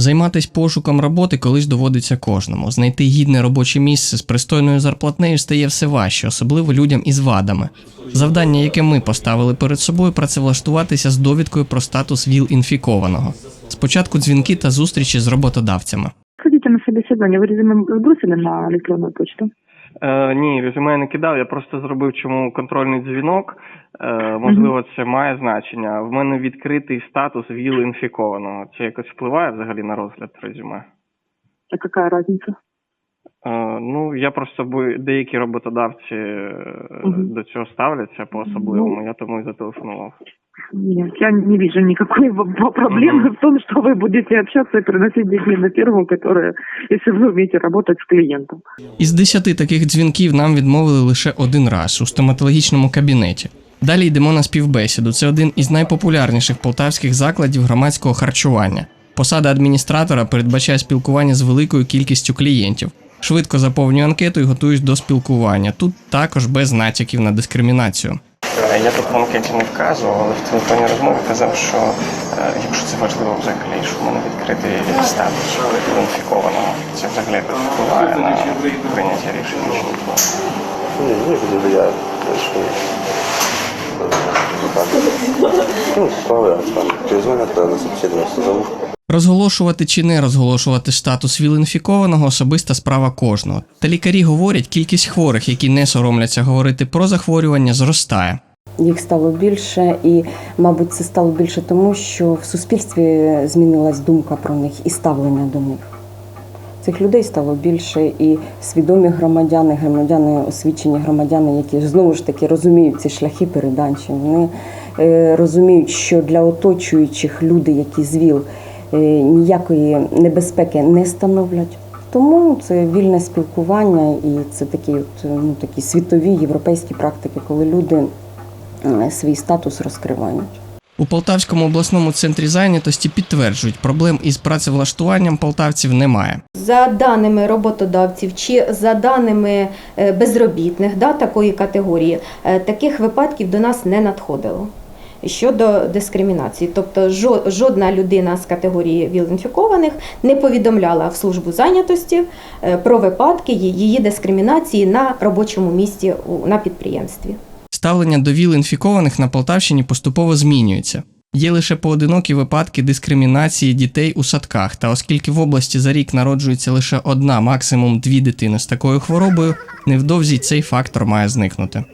Займатись пошуком роботи колись доводиться кожному. Знайти гідне робоче місце з пристойною зарплатнею стає все важче, особливо людям із вадами. Завдання, яке ми поставили перед собою, працевлаштуватися з довідкою про статус ВІЛ інфікованого. Спочатку дзвінки та зустрічі з роботодавцями. Ходіть на собеседование. Вы резюме сбросили на електронну почту? Е, ні, резюме я не кидав, я просто зробив чому контрольний дзвінок. Е, можливо, це має значення. В мене відкритий статус ВІЛ інфікованого. Це якось впливає взагалі на розгляд резюме. А какая разница? Е, ну, я просто бо деякі роботодавці Мгм. до цього ставляться по-особливому, я тому і зателефонував. Нет, я не вижу никакой в- в- проблемы Мгм. в том, что вы будете общаться и приносить деньги на первую, которая, если вы умеете работать с клиентом. Із десяти таких дзвінків нам відмовили лише один раз у стоматологічному кабінеті. Далі йдемо на співбесіду. Це один із найпопулярніших полтавських закладів громадського харчування. Посада адміністратора передбачає спілкування з великою кількістю клієнтів. Швидко заповнюю анкету і готуюсь до спілкування. Тут також без натяків на дискримінацію. Е, Я тут в анкеті не вказував, але в телефонній розмові казав, що е, якщо це важливо взагалі, що в мене відкритий статус інфікованого, це взагалі впливає на прийняття рішень чи ні? Не, не Ну, там. На собеседование. Розголошувати чи не розголошувати статус ВІЛ-інфікованого – особиста справа кожного. Та лікарі говорять, кількість хворих, які не соромляться говорити про захворювання, зростає. Їх стало більше, і, мабуть, це стало більше тому, що в суспільстві змінилась думка про них і ставлення до них. Цих людей стало більше, і свідомі громадяни, громадяни, освічені громадяни, які знову ж таки розуміють ці шляхи передачі. Вони е, розуміють, що для оточуючих люди, які з ВІЛ, е, ніякої небезпеки не становлять. Тому це вільне спілкування, і це такі, от, ну, такі світові європейські практики, коли люди свій статус розкривають. У Полтавському обласному центрі зайнятості підтверджують, проблем із працевлаштуванням полтавців немає. За даними роботодавців чи за даними е, безробітних да, такої категорії, е, таких випадків до нас не надходило. Щодо дискримінації, тобто жо- жодна людина з категорії ВІЛ-інфікованих не повідомляла в службу зайнятості е, про випадки її дискримінації на робочому місці у- на підприємстві. Ставлення до ВІЛ-інфікованих на Полтавщині поступово змінюється. Є лише поодинокі випадки дискримінації дітей у садках, та оскільки в області за рік народжується лише одна, максимум дві дитини з такою хворобою, невдовзі цей фактор має зникнути.